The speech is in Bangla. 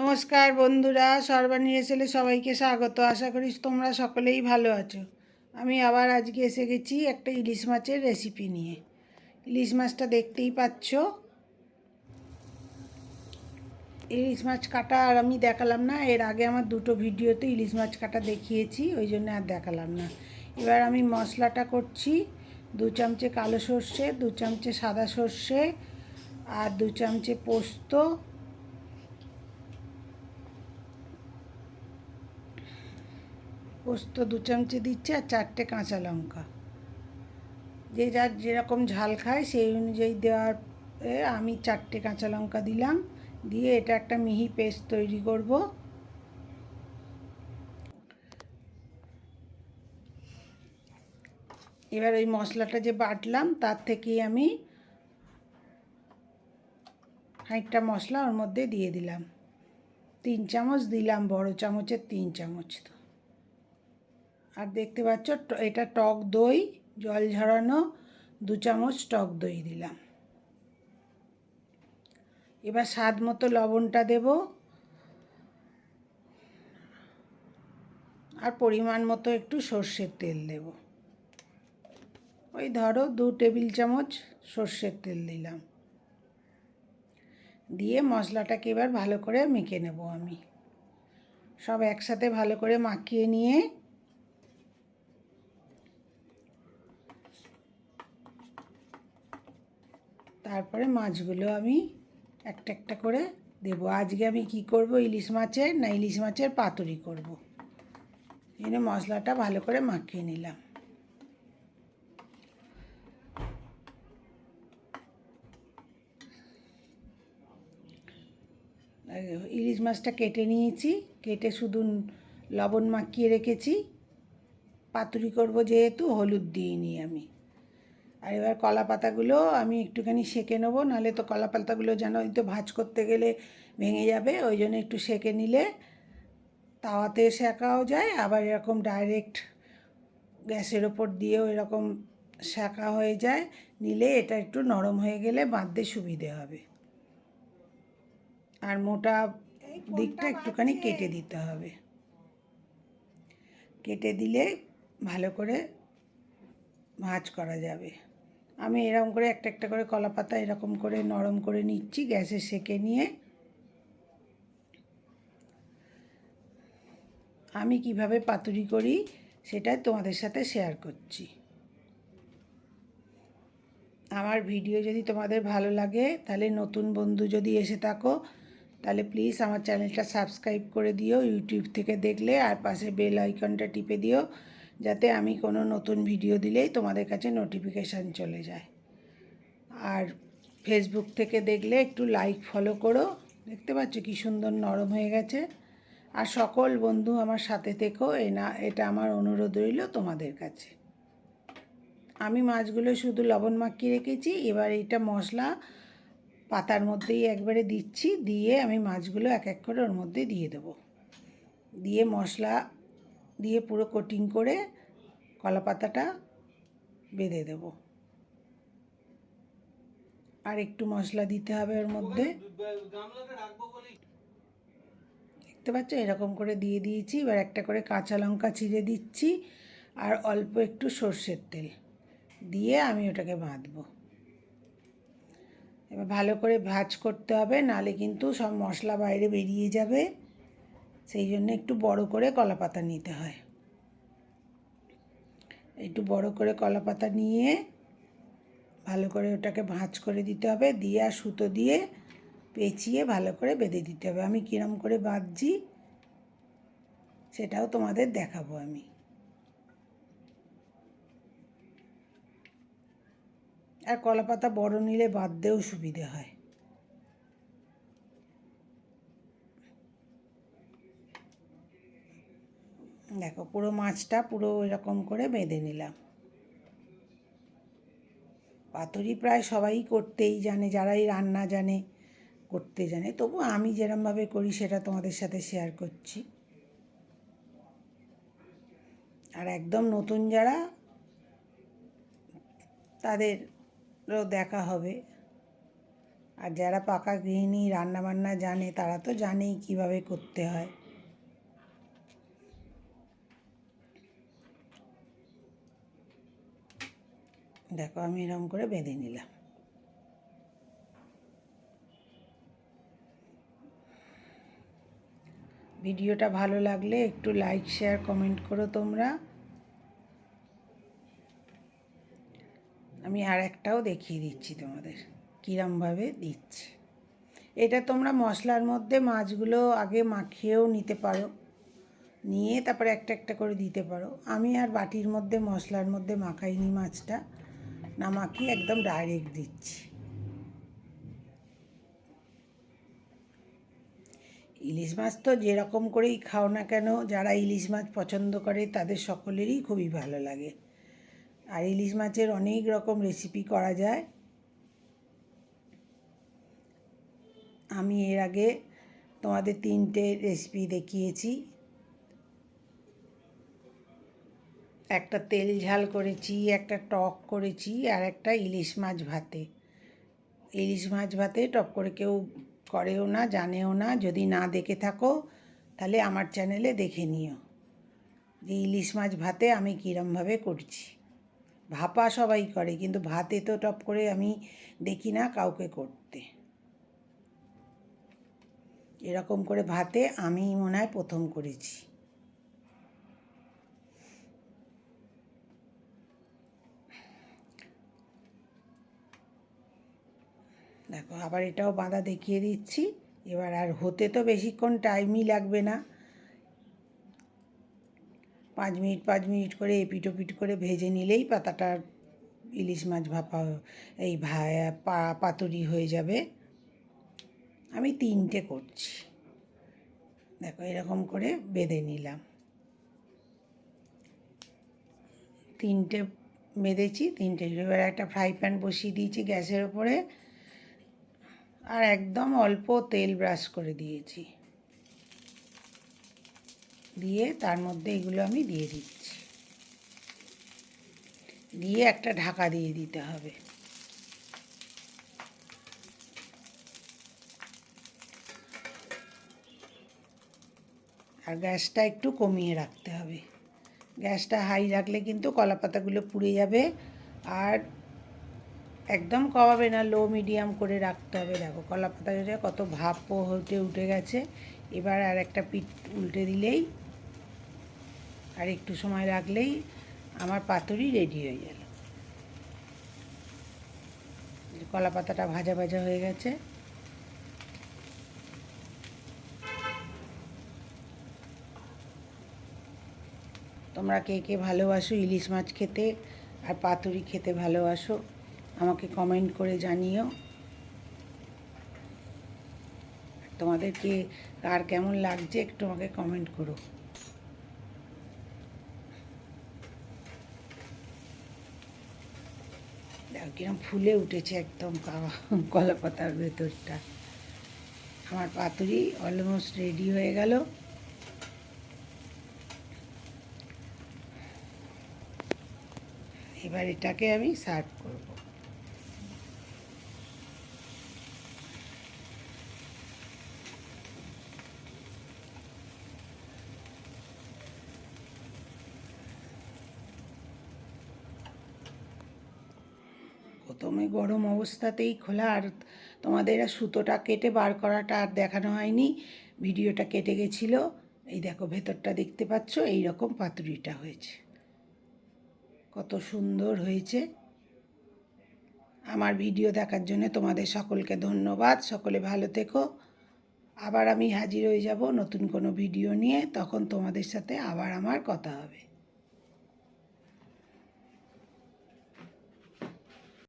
নমস্কার বন্ধুরা সর্বাণী এসেলে সবাইকে স্বাগত। আশা করি তোমরা সকলেই ভালো আছো। আমি আবার আজকে এসে গেছি একটা ইলিশ মাছের রেসিপি নিয়ে। ইলিশ মাছটা দেখতেই পাচ্ছ। ইলিশ মাছ কাটা আর আমি দেখালাম না, এর আগে আমার দুটো ভিডিওতে ইলিশ মাছ কাটা দেখিয়েছি, ওই জন্য আর দেখালাম না। এবার আমি মশলাটা করছি, দু চামচে কালো সর্ষে, দু চামচে সাদা সর্ষে, আর দু চামচে পোস্ত পোস্ত দু চামচে দিচ্ছে আর চারটে কাঁচা লঙ্কা। যে যার যেরকম ঝাল খায় সেই অনুযায়ী দেওয়ার আমি চারটে কাঁচা লঙ্কা দিলাম, দিয়ে এটা একটা মিহি পেস্ট তৈরি করব। এবার ওই মশলাটা যে বাটলাম, তার থেকেই আমি খানিকটা মশলা ওর মধ্যে দিয়ে দিলাম। তিন চামচ দিলাম, বড় চামচের তিন চামচ তো। আর দেখতে পাচ্ছ এটা টক দই, জল ঝরানো দু চামচ টক দই দিলাম। এবার স্বাদ মতো লবণটা দেব। আর পরিমাণ মতো একটু সর্ষের তেল দেব। ওই ধরো দু টেবিল চামচ সর্ষের তেল দিলাম। দিয়ে মশলাটাকে এবার ভালো করে মেখে নেব আমি। সব একসাথে ভালো করে মাখিয়ে নিয়ে তারপরে মাছগুলো আমি একটা একটা করে দেবো। আজকে আমি কি করব? ইলিশ মাছের না ইলিশ মাছের পাতুরি করব। এনে মশলাটা ভালো করে মাখিয়ে নিলাম। ইলিশ মাছটা কেটে নিয়েছি। কেটে শুধু লবণ মাখিয়ে রেখেছি। পাতুরি করব যেহেতু, হলুদ দিইনি আমি। আর এবার কলা পাতাগুলো আমি একটুখানি সেঁকে নেব নাহলে তো কলা পাতাগুলো যেন ওই তো ভাজ করতে গেলে ভেঙে যাবে ওই জন্য একটু সেঁকে নিলে তাওয়াতে সেঁকাও যায় আবার এরকম ডাইরেক্ট গ্যাসের ওপর দিয়েও এরকম সেঁকা হয়ে যায় নিলে এটা একটু নরম হয়ে গেলে বাঁধতে সুবিধে হবে। আর মোটা দিকটা একটুখানি কেটে দিতে হবে। কেটে দিলে ভালো করে ভাঁজ করা যাবে। আমি এরকম করে একটা একটা করে কলা পাতা এরকম করে নরম করে নিচ্ছি, গ্যাসে সেকে নিয়ে। আমি কীভাবে পাতুরি করি সেটাই তোমাদের সাথে শেয়ার করছি। আমার ভিডিও যদি তোমাদের ভালো লাগে, তাহলে নতুন বন্ধু যদি এসে থাকো, তাহলে প্লিজ আমার চ্যানেলটা সাবস্ক্রাইব করে দিও ইউটিউব থেকে দেখলে আর পাশে বেল আইকনটা টিপে দিও। যাতে আমি কোনো নতুন ভিডিও দিলেই তোমাদের কাছে নোটিফিকেশান চলে যায়। আর ফেসবুক থেকে দেখলে একটু লাইক ফলো করো। দেখতে পাচ্ছ কি সুন্দর নরম হয়ে গেছে। আর সকল বন্ধু আমার সাথে থেকো, এ না, এটা আমার অনুরোধ রইল তোমাদের কাছে। আমি মাছগুলো শুধু লবণ মাখিয়ে রেখেছি, এবার এইটা মশলা পাতার মধ্যেই একবারে দিচ্ছি, দিয়ে আমি মাছগুলো এক এক করে ওর মধ্যে দিয়ে দেবো। দিয়ে মশলা দিয়ে পুরো কোটিং করে কলা পাতাটা বেঁধে দেব। আর একটু মশলা দিতে হবে ওর মধ্যে। দেখতে পাচ্ছ? এরকম করে দিয়ে দিয়েছি। এবার একটা করে কাঁচা লঙ্কা চিড়ে দিচ্ছি আর অল্প একটু সর্ষের তেল দিয়ে আমি ওটাকে বাঁধবো। এবার ভালো করে ভাজ করতে হবে, নালে কিন্তু সব মশলা বাইরে বেরিয়ে যাবে। সেই জন্য একটু বড় করে কলা পাতা নিতে হয়। একটু বড় করে কলা পাতা নিয়ে ভালো করে ওটাকে ভাঁজ করে দিতে হবে, দিয়ে আর সুতো দিয়ে পেঁচিয়ে ভালো করে বেঁধে দিতে হবে। আমি কীরম করে বাঁধছি সেটাও তোমাদের দেখাবো আমি। আর কলা পাতা বড় নিলে বাঁধতেও সুবিধে হয়। দেখো, পুরো মাছটা পুরো এরকম করে বেঁধে নিলাম। পাতুরি প্রায় সবাই করতেই জানে, যারাই রান্না জানে, করতে জানে। তবু আমি যেরমভাবে করি, সেটা তোমাদের সাথে শেয়ার করছি। আর একদম নতুন যারা, তাদেরও দেখা হবে। আর যারা পাকা গৃহিণী, রান্নাবান্না জানে, তারা তো জানেই কীভাবে করতে হয়। দেখো, আমি এরকম করে বেঁধে নিলাম। ভিডিওটা ভালো লাগলে একটু লাইক শেয়ার কমেন্ট করো তোমরা। আমি আর একটাও দেখিয়ে দিচ্ছি তোমাদের, কীরমভাবে দিচ্ছি। এটা তোমরা মশলার মধ্যে মাছগুলো আগে মাখিয়েও নিতে পারো। নিয়ে তারপরে একটা একটা করে দিতে পারো। আমি আর বাটির মধ্যে, মশলার মধ্যে মাখাইনি মাছটা। না মাখিয়ে একদম ডাইরেক্ট দিচ্ছি। ইলিশ মাছ তো যেরকম করেই খাও না কেন, যারা ইলিশ মাছ পছন্দ করে তাদের সকলেরই খুবই ভালো লাগে। আর ইলিশ মাছের অনেক রকম রেসিপি করা যায়। আমি এর আগে তোমাদের তিনটে রেসিপি দেখিয়েছি। একটা তেল ঝাল করেছি, একটা টক করেছি আর একটা ইলিশ মাছ ভাতে। ইলিশ মাছ ভাতে টপ করে কেউ করেও না, জানেও না। যদি না দেখে থাকো, তাহলে আমার চ্যানেলে দেখে নিও যে ইলিশ মাছ ভাতে আমি কীরমভাবে করছি। ভাপা সবাই করে, কিন্তু ভাতে তো টপ করে আমি দেখি না কাউকে করতে। এরকম করে ভাতে আমি মনে হয় প্রথম করেছি দেখো আবার এটাও বাঁধা দেখিয়ে দিচ্ছি। এবার আর হতে তো বেশিক্ষণ টাইমই লাগবে না। পাঁচ মিনিট পাঁচ মিনিট করে এপিট ওপিট করে ভেজে নিলেই পাতাটা ইলিশ মাছ ভাপা, এই পা, পাতুরি হয়ে যাবে। আমি তিনটে করছি। দেখো এরকম করে বেঁধে নিলাম। তিনটে বেঁধেছি, তিনটে। এবার একটা ফ্রাই প্যান বসিয়ে দিয়েছি গ্যাসের ওপরে। আর একদম অল্প তেল ব্রাশ করে দিয়েছি। দিয়ে তার মধ্যে এগুলো আমি দিয়ে দিচ্ছি। দিয়ে একটা ঢাকা দিয়ে দিতে হবে। আর গ্যাসটা একটু কমিয়ে রাখতে হবে। গ্যাসটা হাই রাখলে কিন্তু কলা পাতাগুলো পুড়ে যাবে। আর একদম কমাবে না লো মিডিয়াম করে রাখতে হবে। দেখো, কলা পাতা কত ভাপও হতে, উঠে গেছে। এবার আর একটা পিঠ উল্টে দিলেই, আর একটু সময় রাখলেই আমার পাতুরি রেডি হয়ে গেল। কলা পাতাটা ভাজা ভাজা হয়ে গেছে। তোমরা কে কে ভালোবাসো? ইলিশ মাছ খেতে আর পাতুরি খেতে ভালোবাসো? আমাকে কমেন্ট করে জানিও। তোমাদেরকে কার কেমন লাগছে একটু আমাকে কমেন্ট করো। কিরম ফুলে উঠেছে একদম কলা পাতার ভেতরটা। আমার পাতুরি অলমোস্ট রেডি হয়ে গেল। এবার এটাকে আমি সার্ভ করব। প্রথমে গরম অবস্থাতেই খোলা আর তোমাদের সুতোটা কেটে বার করাটা আর দেখানো হয়নি। ভিডিওটা কেটে গেছিল। এই দেখো, ভেতরটা দেখতে পাচ্ছ? এই রকম পাতুরিটা হয়েছে। কত সুন্দর হয়েছে। আমার ভিডিও দেখার জন্য তোমাদের সকলকে ধন্যবাদ। সকলে ভালো থেকো। আবার আমি হাজির হয়ে যাব নতুন কোনো ভিডিও নিয়ে। তখন তোমাদের সাথে আবার আমার কথা হবে।